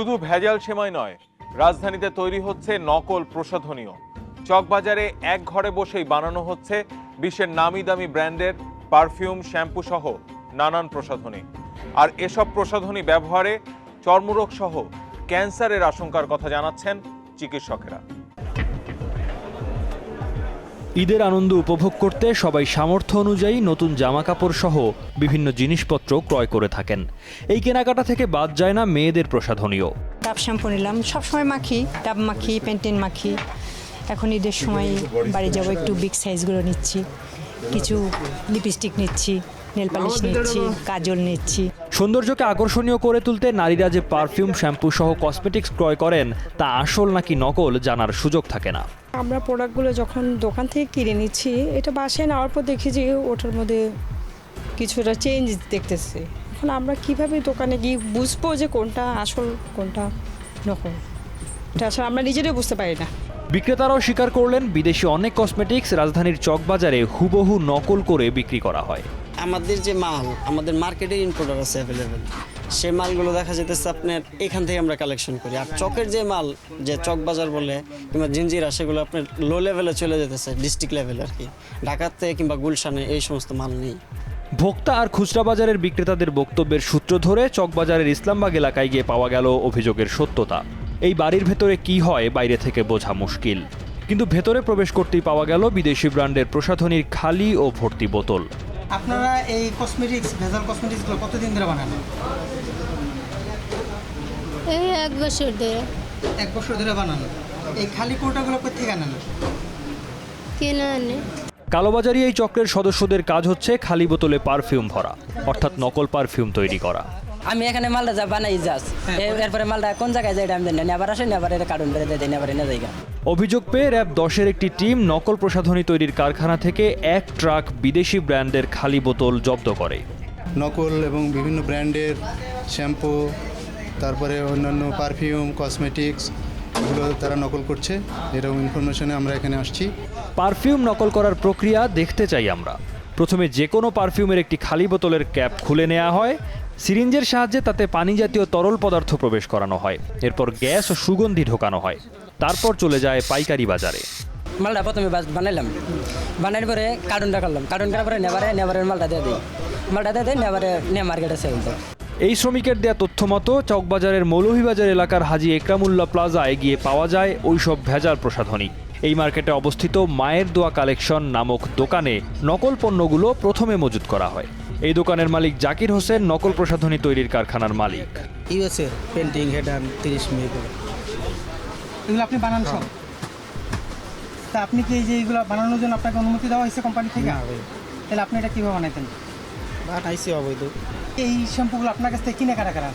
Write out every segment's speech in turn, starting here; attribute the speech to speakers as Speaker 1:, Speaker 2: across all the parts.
Speaker 1: শুধু ভেজাল সেমাই নয়, রাজধানীতে তৈরি হচ্ছে নকল প্রসাধনীয়। চকবাজারে এক ঘরে বসেই বানানো হচ্ছে বিশ্বের নামি দামি ব্র্যান্ডের পারফিউম, শ্যাম্পু সহ নানান প্রসাধনী। আর এসব প্রসাধনী ব্যবহারে চর্মরোগ সহ ক্যান্সারের আশঙ্কার কথা জানাচ্ছেন চিকিৎসকেরা।
Speaker 2: ঈদের আনন্দ উপভোগ করতে সবাই সামর্থ্য অনুযায়ী নতুন জামাকাপড় সহ বিভিন্ন জিনিসপত্র ক্রয় করে থাকেন। এই কেনাকাটা থেকে বাদ যায় না মেয়েদের প্রসাধনীয়।
Speaker 3: ডাব শ্যাম্পু নিলাম। সবসময় মাখি, ডাব মাখি, পেন্টিন মাখি। এখন ঈদের সময় বাড়ি যাব, একটু বিগ সাইজগুলো নিচ্ছি। কিছু লিপস্টিক নিচ্ছি। নেল পালিশ নিচ্ছি কাজল নিচ্ছি।
Speaker 2: সৌন্দর্যকে আকর্ষণীয় করে তুলতে নারীরা যে পারফিউম শ্যাম্পু সহ কসমেটিক্স ক্রয় করেন তা আসল নাকি নকল জানার সুযোগ থাকে না।
Speaker 4: আমরা প্রোডাক্টগুলো যখন দোকান থেকে কিনে নিচ্ছি এটা বাসায় নেওয়ার পর দেখি যে ওটার মধ্যে কিছুটা চেঞ্জ দেখতেছে। এখন আমরা কীভাবে দোকানে গিয়ে বুঝব যে কোনটা আসল কোনটা নকল? এটা আসলে আমরা নিজেরাই বুঝতে পারি না।
Speaker 2: বিক্রেতারাও স্বীকার করলেন বিদেশি অনেক কসমেটিক্স রাজধানীর চকবাজারে হুবহু নকল করে বিক্রি করা হয়।
Speaker 5: আমাদের যে মাল, আমাদের মার্কেটে ইম্পোর্টার আছে অ্যাভেলেবেল সে মালগুলো দেখা যেতেছে আপনার এখান থেকে আমরা কালেকশন করি। আর চকের যে মাল, যে চক বাজার বলে, কিংবা জিঞ্জিরা, সেগুলো আপনার লো লেভেলে চলে যেতেছে ডিস্ট্রিক্ট লেভেলে আর কি। ঢাকাতে কিংবা গুলশানে এই সমস্ত মাল নেই।
Speaker 2: ভোক্তা আর খুচরা বাজারের বিক্রেতাদের বক্তব্যের সূত্র ধরে চকবাজারের ইসলামবাগ এলাকায় গিয়ে পাওয়া গেল অভিযোগের সত্যতা। এই বাড়ির ভেতরে কি হয়, বাইরে থেকে বোঝা মুশকিল। কিন্তু ভেতরে প্রবেশ করতেই পাওয়া গেল বিদেশি ব্র্যান্ডের প্রসাধনীর খালি ও ভর্তি বোতল।
Speaker 6: আপনারা এই কসমেটিক্স ভেজাল কসমেটিক্সগুলো কতদিন ধরে বানান?
Speaker 7: এই এক বছর ধরে।
Speaker 6: এক বছর ধরে বানান। এই খালি কৌটাগুলো কোথেকে আনেন?
Speaker 7: কেনা আনে।
Speaker 2: কালোবাজারি এই চক্রের সদস্যদের কাজ হচ্ছে খালি বোতলে পারফিউম ভরা অর্থাৎ নকল পারফিউম তৈরি করা।
Speaker 8: আমি এখানে মালটা যা বানাই যাস। এরপরে মালটা কোন জায়গায় যাই এটা আমি জানি না আবার আসেন আবার এটা কার্টুন বেড়ে দেয় আবার এনে জায়গা।
Speaker 2: অভিযোগ পেয়ে র্যাব দশের একটি টিম নকল প্রসাধনী তৈরির কারখানা থেকে এক ট্রাক বিদেশি ব্র্যান্ডের খালি বোতল জব্দ করে।
Speaker 9: নকল এবং বিভিন্ন ব্র্যান্ডের শ্যাম্পু তারপরে অন্যান্য পারফিউম কসমেটিক্স এগুলো তারা নকল করছে। এরকম ইনফরমেশনে আমরা এখানে আসছি।
Speaker 2: পারফিউম নকল করার প্রক্রিয়া দেখতে চাই আমরা। প্রথমে যে কোনো পারফিউমের একটি খালি বোতলের ক্যাপ খুলে নেওয়া হয় সিরিঞ্জের সাহায্যে তাতে পানি জাতীয় তরল পদার্থ প্রবেশ করানো হয়। এরপর গ্যাস ও সুগন্ধি ঢোকানো হয়। তারপর চলে যায় পাইকারি বাজারে।
Speaker 8: মালটা প্রথমে বানাইলাম। বানাইর পরে কার্টুনটা করলাম। কার্টুন করার পরে নেবারে নেবারের মালটা দিয়ে দিই। মালটা দিয়ে দিই নেবারে নিয়ে মার্কেটে সেল
Speaker 2: এই শ্রমিকের দেয়া তথ্য মতো চকবাজারের মৌলভীবাজার এলাকার হাজি একরামুল্লাহ প্লাজায় গিয়ে পাওয়া যায় ওইসব ভেজাল প্রসাধনী। এই মার্কেটে অবস্থিত মায়ের দোয়া কালেকশন নামক দোকানে নকল পণ্যগুলো প্রথমে মজুত করা হয়। এই দোকানের মালিক জাকির হোসেন নকল প্রসাধনী তৈরির কারখানার মালিক।
Speaker 5: ইউএসএর পেন্টিং হেডান তিরিশ মিনিট
Speaker 6: এগুলো আপনি বানান সব। তা আপনি কি এই যে এগুলো বানানোর জন্য আপনাকে অনুমতি দেওয়া হয়েছে কোম্পানি থেকে? তাহলে আপনি এটা কীভাবে বানাইতেন?
Speaker 5: বানাইছি অবৈধ।
Speaker 6: এই শ্যাম্পুগুলো আপনার কাছ থেকে কিনে কারা কারা?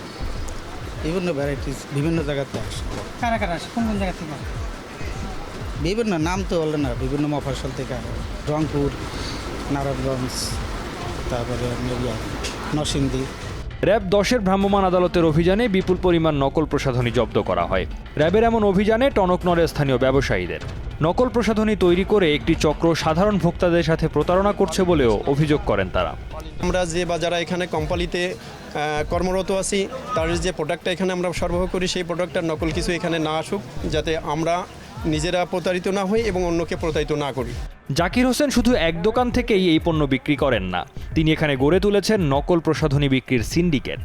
Speaker 5: বিভিন্ন ভ্যারাইটিস বিভিন্ন জায়গাতে আসে।
Speaker 6: কারা কারা আসে? কোন কোন জায়গা থেকে?
Speaker 5: বিভিন্ন নাম তো বলে না বিভিন্ন মফাসল থেকে। রংপুর নারায়ণগঞ্জ তারপরে নরসিংদী।
Speaker 2: র্যাব দশের ভ্রাম্যমাণ আদালতের অভিযানে বিপুল পরিমাণ নকল প্রসাধনী জব্দ করা হয়। র্যাবের এমন অভিযানে টনক নড়ে স্থানীয় ব্যবসায়ীদের। নকল প্রসাধনী তৈরি করে একটি চক্র সাধারণ ভোক্তাদের সাথে প্রতারণা করছে বলেও অভিযোগ করেন তারা।
Speaker 10: আমরা যে বা যারা এখানে কোম্পানিতে কর্মরত আছি তার যে প্রোডাক্টটা এখানে আমরা সরবরাহ করি সেই প্রোডাক্টটার নকল কিছু এখানে না আসুক যাতে আমরা নিজেরা প্রতারিত না হই এবং অন্যকে প্রতারিত না করি।
Speaker 2: জাকির হোসেন শুধু এক দোকান থেকেই এই পণ্য বিক্রি করেন না তিনি এখানে গড়ে তুলেছেন নকল প্রসাধনী বিক্রির সিন্ডিকেট।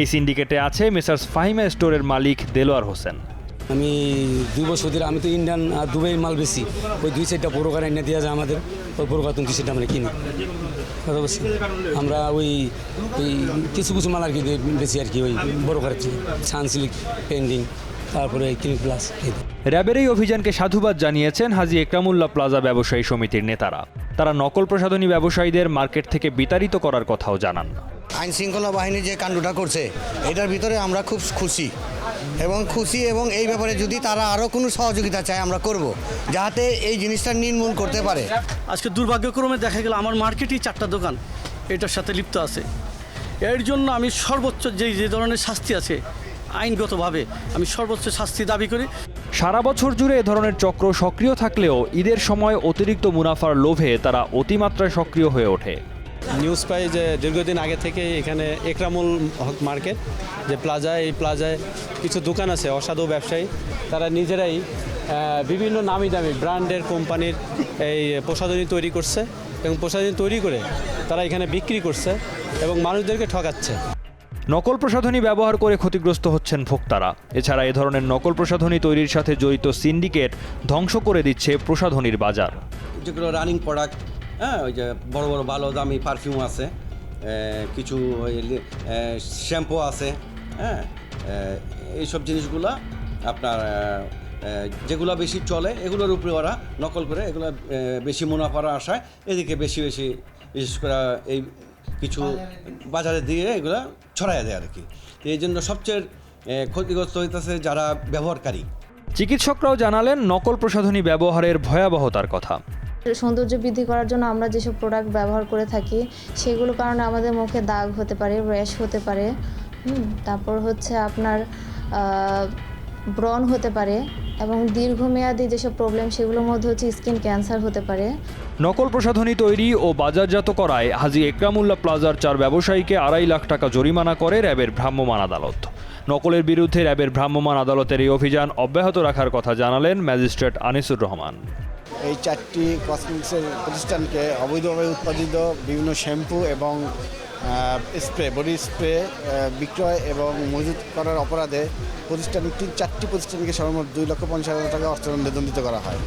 Speaker 2: এই সিন্ডিকেটে আছে মেসার্স ফাহিমা স্টোরের মালিক দেলোয়ার হোসেন।
Speaker 8: আমি দুই বছর ধরে আমি তো ইন্ডিয়ান আর দুবাই মাল বেশি ওই দুই সাইডটা বড় কার এনে দেওয়া যায় আমাদের ওই বড় কার্টুন দুই সাইডটা আমরা কিনি। কথা বলছি? আমরা ওই ওই কিছু কিছু মাল আর কি বেশি আর কি ওই বড় কার সানসিলিক পেন্ডিং তারপরে ক্লিনিক প্লাস
Speaker 2: র্যাবের এই অভিযানকে সাধুবাদ জানিয়েছেন হাজি একরামুল্লাহ প্লাজা ব্যবসায়ী সমিতির নেতারা। তারা নকল প্রসাধনী ব্যবসায়ীদের মার্কেট থেকে বিতাড়িত করার কথাও জানান।
Speaker 5: আইন শৃঙ্খলা বাহিনী যে কাণ্ডটা করছে এটার ভিতরে আমরা খুব খুশি। এবং খুশি এবং এই ব্যাপারে যদি তারা আরও কোনো সহযোগিতা চায় আমরা করব। যাতে এই জিনিসটা নির্মূল করতে পারে।
Speaker 11: আজকে দুর্ভাগ্যক্রমে দেখা গেল আমার মার্কেটই চারটা দোকান এটার সাথে লিপ্ত আছে। এর জন্য আমি সর্বোচ্চ যেই যে ধরনের শাস্তি আছে আইনগতভাবে আমি সর্বোচ্চ শাস্তি দাবি করি।
Speaker 2: সারা বছর জুড়ে এ ধরনের চক্র সক্রিয় থাকলেও ঈদের সময় অতিরিক্ত মুনাফার লোভে তারা অতিমাত্রায় সক্রিয় হয়ে ওঠে।
Speaker 12: নিউজ পাই যে দীর্ঘদিন আগে থেকে এখানে একরামুল হক মার্কেট যে প্লাজায় এই প্লাজায় কিছু দোকান আছে অসাধু ব্যবসায়ী। তারা নিজেরাই বিভিন্ন নামি দামি ব্র্যান্ডের কোম্পানির এই প্রসাধনী তৈরি করছে এবং প্রসাধনী তৈরি করে তারা এখানে বিক্রি করছে এবং মানুষদেরকে ঠকাচ্ছে।
Speaker 2: নকল প্রসাধনী ব্যবহার করে ক্ষতিগ্রস্ত হচ্ছেন ভোক্তারা। এছাড়া এ ধরনের নকল প্রসাধনী তৈরির সাথে জড়িত সিন্ডিকেট ধ্বংস করে দিচ্ছে প্রসাধনীর বাজার।
Speaker 13: যেগুলো রানিং প্রোডাক্ট হ্যাঁ ওই যে বড় বড় ভালো দামি পারফিউম আছে কিছু শ্যাম্পু আছে হ্যাঁ এইসব জিনিসগুলো আপনার যেগুলো বেশি চলে, এগুলোর উপরে ওরা নকল করে, এগুলো বেশি মুনাফার আশায়, এদিকে বেশি বেশি, বিশেষ করে এই কিছু বাজারে দিয়ে। এগুলো ছড়াই দেয় আর কি তো এই জন্য সবচেয়ে ক্ষতিগ্রস্ত হইতেছে যারা ব্যবহারকারী।
Speaker 2: চিকিৎসকরাও জানালেন নকল প্রসাধনী ব্যবহারের ভয়াবহতার কথা।
Speaker 7: সৌন্দর্য বৃদ্ধি করার জন্য আমরা যেসব প্রোডাক্ট ব্যবহার করে থাকি সেগুলোর কারণে আমাদের মুখে দাগ হতে পারে র্যাশ হতে পারে। হুম, তারপর হচ্ছে আপনার ব্রণ হতে পারে। এবং দীর্ঘমেয়াদী যেসব প্রবলেম সেগুলোর মধ্যে হচ্ছে স্কিন ক্যান্সার হতে পারে।
Speaker 2: নকল প্রসাধনী তৈরি ও বাজারজাত করায় হাজি একরামুল্লাহ প্লাজার চার ব্যবসায়ীকে আড়াই লাখ টাকা জরিমানা করে র্যাবের ভ্রাম্যমাণ আদালত। নকলের বিরুদ্ধে র্যাবের ভ্রাম্যমাণ আদালতের এই অভিযান অব্যাহত রাখার কথা জানালেন ম্যাজিস্ট্রেট আনিসুর রহমান।
Speaker 14: এই চারটি কসমেটিক্সের প্রতিষ্ঠানকে অবৈধভাবে উৎপাদিত বিভিন্ন শ্যাম্পু এবং স্প্রে, বডি স্প্রে বিক্রয় এবং মজুত করার অপরাধে প্রতিষ্ঠানটি চারটি প্রতিষ্ঠানকে সর্বমোট দুই লক্ষ পঞ্চাশ হাজার টাকা অর্থদণ্ডে দণ্ডিত করা হয়।